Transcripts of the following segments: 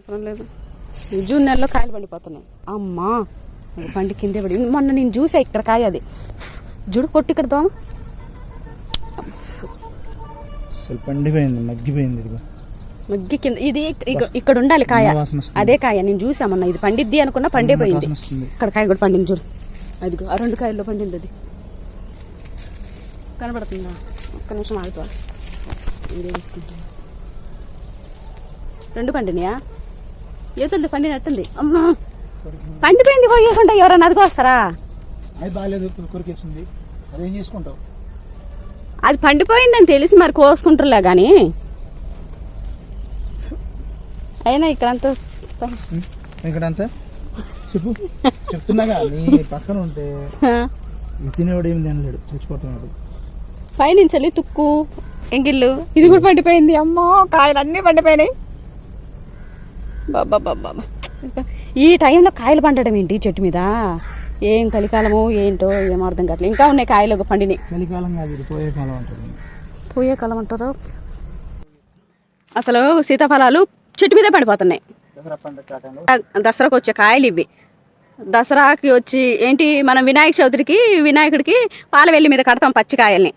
అవసరం లేదు. జూన్ నెలలో కాయలు పండిపోతున్నాయి. అమ్మా! పండి కిందే పడి. మొన్న నేను చూసా ఇక్కడ కాయ అది. జుడు కొట్టి ఇక్కడ దోమ. అసలు పండిపోయింది మగ్గిపోయింది మగ్గి కింద ఇది ఇక- ఇక్కడ ఉండాలి కాయ. అదే కాయ నేను చూసా మొన్న. ఇది పండిద్ది అనుకున్నా పండే పోయింది వాసన వస్తుంది. ఇక్కడ కాయ కూడా పండింది చూడు. అదిగో ఆ రెండు కాయల్లో పండింది అది. కనబడుతుందా? ఒక్క నిమిషం ఆగుతా తీసుకుంటాను. రెండు పండినాయా? ఏతుంది పండినట్టుంది. అమ్మా. పండిపోయింది పోయకుండా ఎవరన్నా అదిగో వస్తారా అది బాగాలేదు కొరికేసింది. అదేం చేసుకుంటావు? అది పండిపోయిందని తెలిసి మరి కోసుకుంటారులే కానీ అయినా ఇక్కడంతా ఇక్కడంతా? చెప్పు. చెప్తున్నాగా నీ పక్కన ఉంటే తినేవాడు ఏమి తినలేడు చచ్చిపోతున్నాడు. పైనుంచి తుక్కు ఎంగిళ్ళు ఇది కూడా పండిపోయింది. అమ్మో కాయలు అన్నీ పండిపోయినాయి. ఈ టైంలో కాయలు పండడం ఏంటి చెట్టు మీద? ఏం కలికాలమో ఏంటో ఏం అర్థం కావట్లేదు ఇంకా ఉన్నాయి కాయలు ఒక పండినాయి కాదు ఇది పోయే కాలం అంటారు. పోయే కాలం అంటారు? అసలు సీతాఫలాలు చెట్టు మీదే పడిపోతున్నాయి. దసరాకు వచ్చే కాయలు ఇవి. దసరాకి వచ్చి ఏంటి మనం వినాయక చవితికి వినాయకుడికి పాలవెల్లి మీద కడతాం పచ్చి కాయల్ని.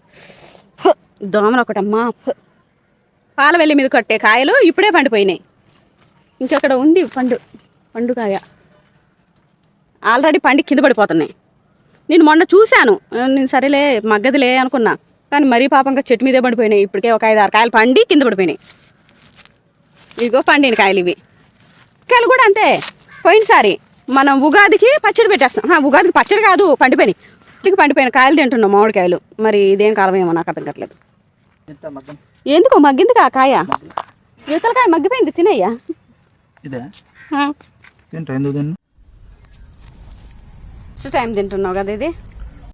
హ్, దోమలు ఒకటమ్మా. పాలవెల్లి మీద కట్టే కాయలు ఇప్పుడే పండిపోయినాయి. ఇంకెక్కడ ఉంది పండు పండుకాయ. ఆల్రెడీ పండి కింద పడిపోతున్నాయి. నేను మొన్న చూశాను. నేను సరేలే మగ్గదిలే అనుకున్నా. కానీ మరీ పాపంగా చెట్టు మీదే పడిపోయినాయి. ఇప్పటికే ఒక ఐదు ఆరు కాయలు పండి కింద పడిపోయినాయి. ఇదిగో పండిన కాయలు ఇవి. కాయలు కూడా అంతే. పోయినసారి మనం ఉగాదికి పచ్చడి పెట్టేస్తాం. ఉగాదికి పచ్చడి కాదు పండిపోయినాయి. ఉగాదికి పండిపోయిన కాయలు తింటున్నాం మామిడికాయలు. మరి ఇదేం కాలం ఏమో నాకు అర్థం కావట్లేదు. ఎందుకు మగ్గింది కా కాయ యువతలకాయ మగ్గిపోయింది తినయ్యా? ఇదే? తింటా ఎందుకు తిన్ను టైం తింటున్నావు కదా ఇది?